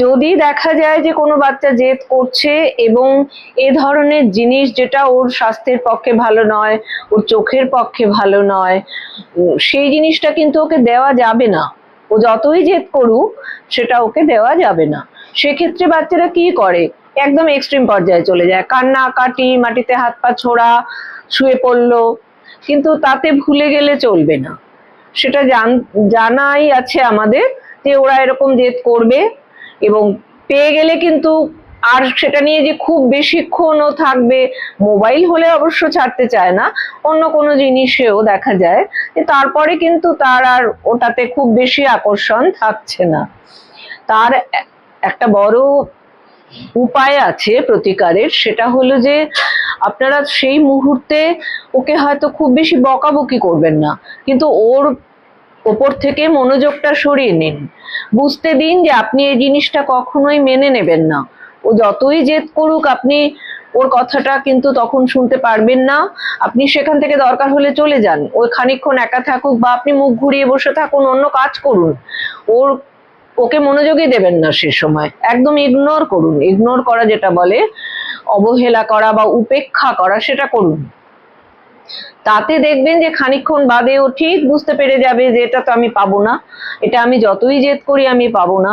যদি দেখা যায় যে কোনো বাচ্চা জেদ করছে এবং এ ধরনের জিনিস যেটা ওর স্বাস্থ্যের পক্ষে ভালো নয়, ওর চোখের পক্ষে ভালো নয় সেই জিনিসটা কিন্তু ওকে দেওয়া যাবে না। ও যতই জেদ করুক, সেটা ওকে দেওয়া যাবে না। সেক্ষেত্রে বাচ্চারা কি করে? একদম এক্সট্রিম পর্যায়ে চলে যায়। কান্না, কাটি, মাটিতে হাত পা ছোড়া, শুয়ে পড়ল। কিন্তু তাতে ভুলে গেলে চলবে না। সেটা জান- জানাই আছে আমাদের যে ওরা এরকম জেদ করবে। এবং পেয়ে গেলে কিন্তু আর সেটা নিয়ে যে খুব বেশিক্ষণও থাকবে, মোবাইল হলে অবশ্য ছাড়তে চায় না, অন্য কোনো জিনিসেও দেখা যায়, যে তারপরে কিন্তু তার আর ওটাতে খুব বেশি আকর্ষণ থাকছে না। তার একটা বড় উপায় আছে প্রতিকারের, সেটা হলো যে আপনারা সেই মুহূর্তে ওকে হয়তো খুব বেশি বকাবকি করবেন না, কিন্তু ওর ওপর থেকে মনোযোগটা সরিয়ে নিন। বুঝতে দিন যে আপনি এই জিনিসটা কখনোই মেনে নেবেন না। ও যতই জেদ করুক, আপনি ওর কথাটা কিন্তু তখন শুনতে পারবেন না। আপনি সেখান থেকে দরকার হলে চলে যান। ওই খানিকক্ষণ একা থাকুক বা আপনি মুখ ঘুরিয়ে বসে থাকুন, অন্য কাজ করুন। ওর, ওকে মনোযোগই দেবেন না সে সময়। একদম ইগনোর করুন। ইগনোর করা যেটা বলে, অবহেলা করা বা উপেক্ষা করা সেটা করুন। তাতে দেখবেন যে খানিক্ষণ বাদে ও ঠিক বুঝতে পেরে যাবে যে এটা তো আমি পাবো না। এটা আমি যতই জেদ করি আমি পাবো না।